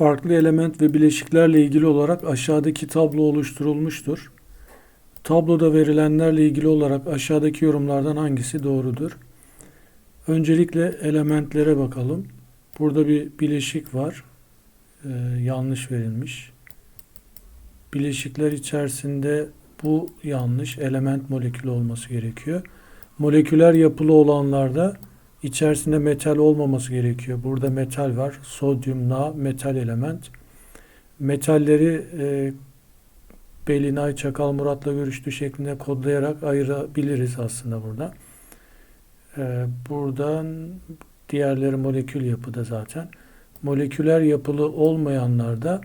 farklı element ve bileşiklerle ilgili olarak aşağıdaki tablo oluşturulmuştur. Tabloda verilenlerle ilgili olarak aşağıdaki yorumlardan hangisi doğrudur? Öncelikle elementlere bakalım. Burada bir bileşik var. Ee, yanlış verilmiş. Bileşikler içerisinde bu yanlış element molekülü olması gerekiyor. Moleküler yapılı olanlarda içerisinde metal olmaması gerekiyor. Burada metal var. Sodyum, Na, metal element. Metalleri e, Belinay Çakal Murat'la görüştüğü şeklinde kodlayarak ayırabiliriz aslında burada. E, buradan diğerleri molekül yapıda zaten. Moleküler yapılı olmayanlarda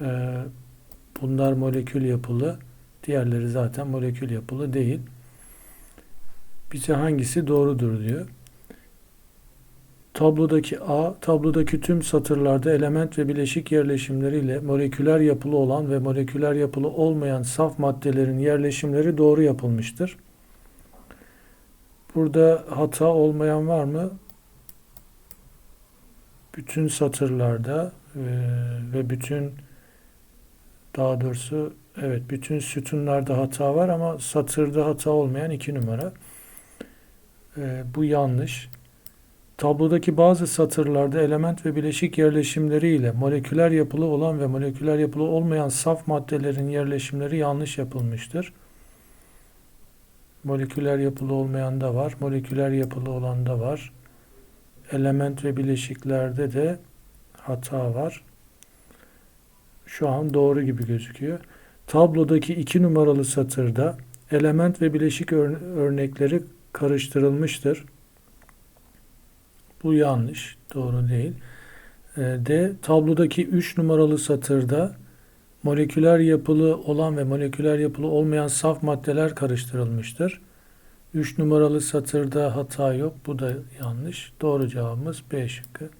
e, bunlar molekül yapılı. Diğerleri zaten molekül yapılı değil. Bize hangisi doğrudur diyor. Tablodaki A, tablodaki tüm satırlarda element ve bileşik yerleşimleriyle moleküler yapılı olan ve moleküler yapılı olmayan saf maddelerin yerleşimleri doğru yapılmıştır. Burada hata olmayan var mı? Bütün satırlarda e, ve bütün daha doğrusu evet bütün sütunlarda hata var ama satırda hata olmayan iki numara. E, bu yanlış. Tablodaki bazı satırlarda element ve bileşik yerleşimleri ile moleküler yapılı olan ve moleküler yapılı olmayan saf maddelerin yerleşimleri yanlış yapılmıştır. Moleküler yapılı olmayan da var, moleküler yapılı olan da var. Element ve bileşiklerde de hata var. Şu an doğru gibi gözüküyor. Tablodaki iki numaralı satırda element ve bileşik örnekleri karıştırılmıştır. Bu yanlış. Doğru değil. Ee, D. Tablodaki 3 numaralı satırda moleküler yapılı olan ve moleküler yapılı olmayan saf maddeler karıştırılmıştır. 3 numaralı satırda hata yok. Bu da yanlış. Doğru cevabımız B şıkkı.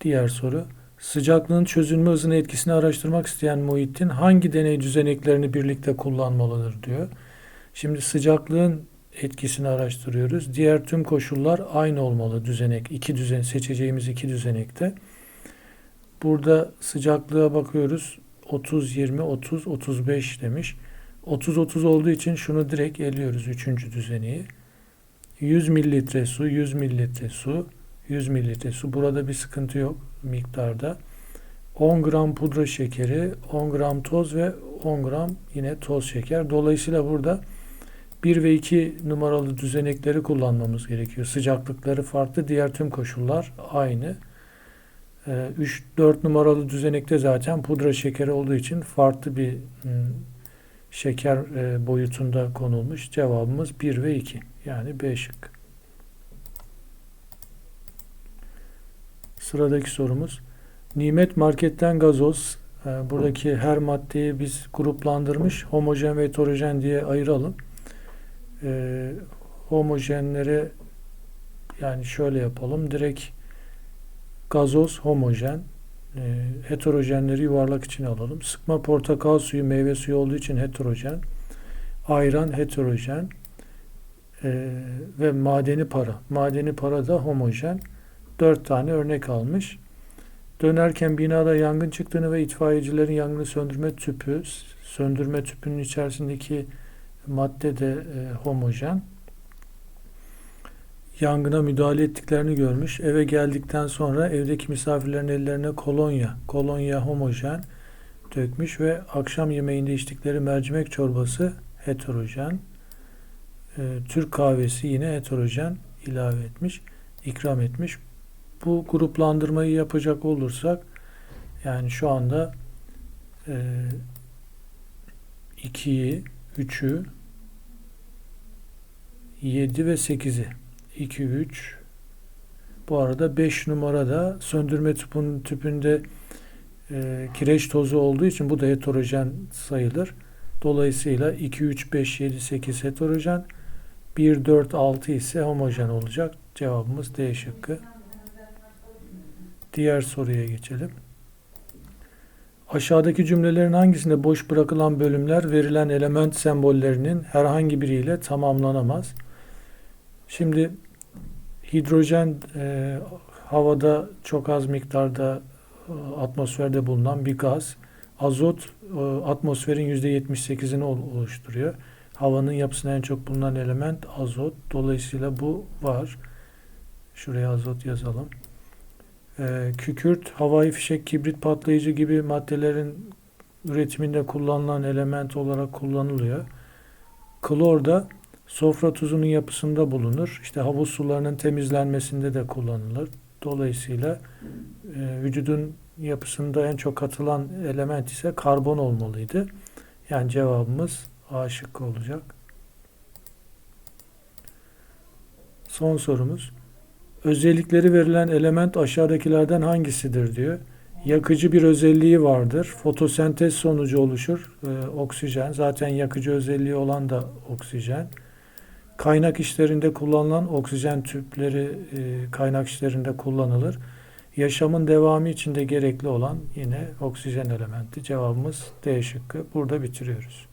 Diğer soru. Sıcaklığın çözünme hızını etkisini araştırmak isteyen Muhittin hangi deney düzeneklerini birlikte kullanmalıdır diyor. Şimdi sıcaklığın etkisini araştırıyoruz. Diğer tüm koşullar aynı olmalı düzenek. iki düzen seçeceğimiz iki düzenekte. Burada sıcaklığa bakıyoruz. 30 20 30 35 demiş. 30 30 olduğu için şunu direkt eliyoruz üçüncü düzeneyi. 100 mililitre su, 100 mililitre su, 100 mililitre su. Burada bir sıkıntı yok miktarda. 10 gram pudra şekeri, 10 gram toz ve 10 gram yine toz şeker. Dolayısıyla burada 1 ve 2 numaralı düzenekleri kullanmamız gerekiyor. Sıcaklıkları farklı, diğer tüm koşullar aynı. 3 ee, 4 numaralı düzenekte zaten pudra şekeri olduğu için farklı bir hmm, şeker e, boyutunda konulmuş. Cevabımız 1 ve 2. Yani B şık. Sıradaki sorumuz. Nimet marketten gazoz. E, buradaki her maddeyi biz gruplandırmış. Homojen ve heterojen diye ayıralım e, homojenleri yani şöyle yapalım. Direkt gazoz homojen e, heterojenleri yuvarlak için alalım. Sıkma portakal suyu meyve suyu olduğu için heterojen. Ayran heterojen. E, ve madeni para. Madeni para da homojen. Dört tane örnek almış. Dönerken binada yangın çıktığını ve itfaiyecilerin yangını söndürme tüpü, söndürme tüpünün içerisindeki madde de e, homojen. Yangına müdahale ettiklerini görmüş. Eve geldikten sonra evdeki misafirlerin ellerine kolonya, kolonya homojen dökmüş ve akşam yemeğinde içtikleri mercimek çorbası heterojen. E, Türk kahvesi yine heterojen ilave etmiş, ikram etmiş. Bu gruplandırmayı yapacak olursak yani şu anda e, 2'yi, 3'ü 7 ve 8'i 2 3 bu arada 5 numarada söndürme tüpün, tüpünde e, kireç tozu olduğu için bu da heterojen sayılır. Dolayısıyla 2 3 5 7 8 heterojen 1 4 6 ise homojen olacak. Cevabımız D şıkkı. Diğer soruya geçelim. Aşağıdaki cümlelerin hangisinde boş bırakılan bölümler verilen element sembollerinin herhangi biriyle tamamlanamaz? Şimdi Hidrojen e, havada çok az miktarda e, atmosferde bulunan bir gaz. Azot e, atmosferin %78'ini ol- oluşturuyor. Havanın yapısında en çok bulunan element azot. Dolayısıyla bu var. Şuraya azot yazalım. E, kükürt, havai fişek, kibrit patlayıcı gibi maddelerin üretiminde kullanılan element olarak kullanılıyor. Klor da sofra tuzunun yapısında bulunur. İşte havuz sularının temizlenmesinde de kullanılır. Dolayısıyla e, vücudun yapısında en çok katılan element ise karbon olmalıydı. Yani cevabımız A şıkkı olacak. Son sorumuz. Özellikleri verilen element aşağıdakilerden hangisidir diyor. Yakıcı bir özelliği vardır. Fotosentez sonucu oluşur. Ee, oksijen. Zaten yakıcı özelliği olan da oksijen. Kaynak işlerinde kullanılan oksijen tüpleri e, kaynak işlerinde kullanılır. Yaşamın devamı için de gerekli olan yine oksijen elementi. Cevabımız D şıkkı. Burada bitiriyoruz.